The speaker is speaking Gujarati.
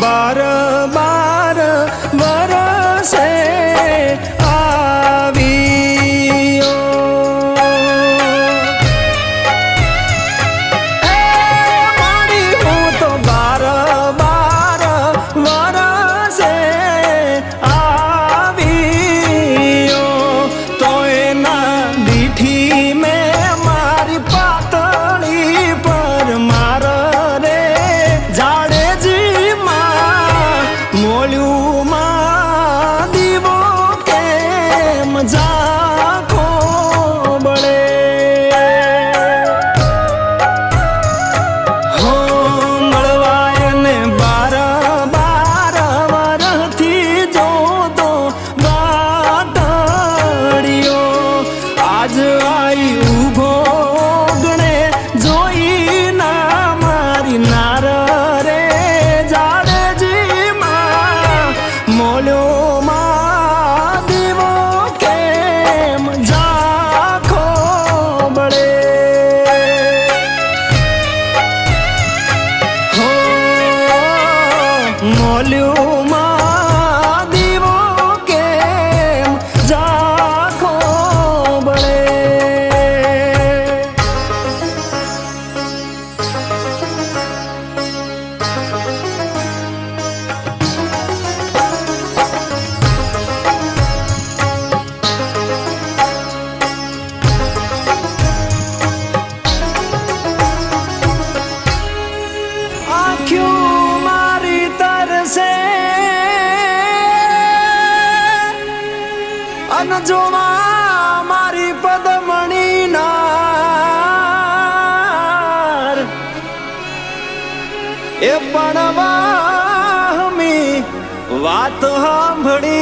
barama volume. ન જોવા મારી પદમણી એ પણ વાહમી વાત સાંભળી